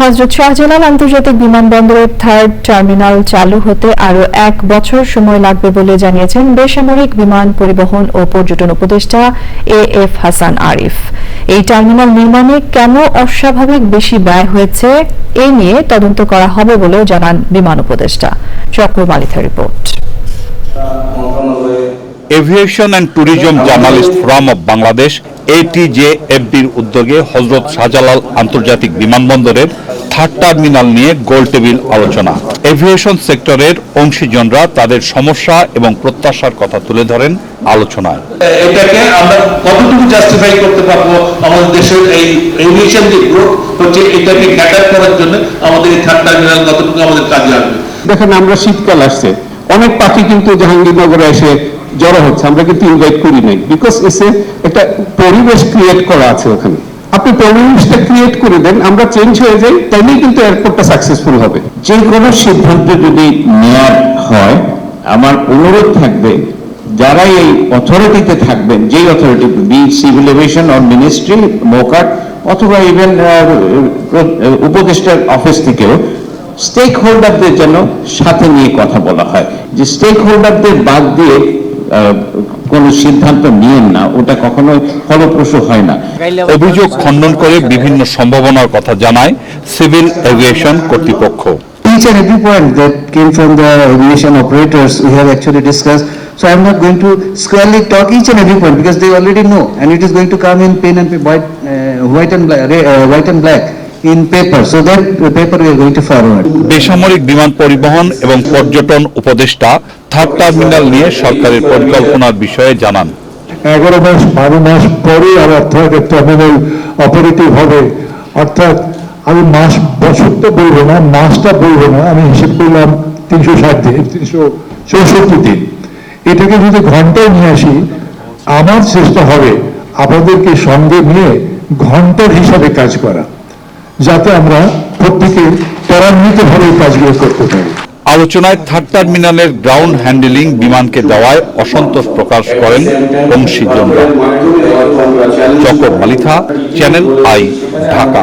হজরত শাহজালাল আন্তর্জাতিক বিমানবন্দরের থার্ড টার্মিনাল চালু হতে আরও এক বছর সময় লাগবে বলে জানিয়েছেন বেসামরিক বিমান পরিবহন ও পর্যটন উপদেষ্টা এ এফ হাসান আরিফ। এই টার্মিনাল নির্মাণে কেন অস্বাভাবিক বেশি ব্যয় হয়েছে, এ নিয়ে তদন্ত করা হবে বলেও জানান বিমান উপদেষ্টা। চক্র Malitha report. Aviation and tourism journalist forum of Bangladesh এটিজেএফবির উদ্যোগে হজরত শাহজালাল আন্তর্জাতিক বিমানবন্দরের থার্ড টার্মিনাল নিয়ে গোল টেবিল আলোচনা। এভিয়েশন সেক্টরের অংশীজনরা তাদের সমস্যা এবং প্রত্যাশার কথা তুলে ধরেন আলোচনায়। এটাকে আমরা কতটুকু জাস্টিফাই করতে পারব? আমাদের দেশের এই এভিয়েশন যে গ্রোথ হচ্ছে এটাকে ক্যাটার করার জন্য আমাদের এই থার্ড টার্মিনাল কতটুকু আমাদের কাজে আসবে? দেখেন আমরা শীতকাল আসছে। অনেক পাখি কিন্তু জাহাঙ্গীরনগরে এসে জড়ো হচ্ছে, আমরা কিন্তু ইনভাইট করি নাই বিকজ এসে একটা পরিবেশ ক্রিয়েট করা আছে ওখানে। আপনি পরিবেশটা ক্রিয়েট করে দেন, আমরা চেঞ্জ হয়ে যাই তাইলেই কিন্তু এয়ারপোর্টটা সাকসেসফুল হবে। যে কোনো সিদ্ধান্ত যদি নেওয়ার হয়, আমার অনুরোধ থাকবে, যারা এই অথরিটিতে থাকবেন, যেই authority be civil aviation or ministry মোকাট অথবা ইভেন উপদেষ্টার অফিস থেকেও স্টেক হোল্ডারদের যেন সাথে নিয়ে কথা বলা হয়। যে স্টেক হোল্ডারদের বাদ দিয়ে কোনো সিদ্ধান্ত নিয়েন না ওটা কখনোই ফলপ্রসূ হয় না অভিযোগ খণ্ডন করে বিভিন্ন সম্ভাবনার কথা জানায় সিভিল এভিয়েশন কর্তৃপক্ষ each and every point that came from the aviation operators, we have actually discussed. So I'm not going to squarely talk each and every point because they already know and it is going to come in pen and white, uh, white and black, uh, white and black in paper. So that paper we are going to forward. বেসামরিক বিমান পরিবহন এবং পর্যটন উপদেষ্টা third terminal নিয়ে সরকারের পরিকল্পনার বিষয়ে জানান। এগারো মাস বারো মাস পরে আবার থার্ড টার্মিনাল অপারেটিভ হবে। অর্থাৎ আমি মাস বছরটা বলব না মাসটা বলব না আমি হিসেব করলাম তিনশো ষাট দিন তিনশো চৌষট্টি দিন। এটাকে যদি ঘন্টায় নিয়ে আসি আমার চেষ্টা হবে। আপনাদেরকে সঙ্গে নিয়ে ঘণ্টার হিসাবে কাজ করা। যাতে আমরা প্রত্যেকে ত্বরান্বিতভাবে কাজগুলো করতে পারি। আলোচনায় থার্ড টার্মিনালের গ্রাউন্ড হ্যান্ডেলিং বিমানকে দেওয়ায় অসন্তোষ প্রকাশ করেন অংশীজনরা চকর মালিথা, চ্যানেল আই, ঢাকা।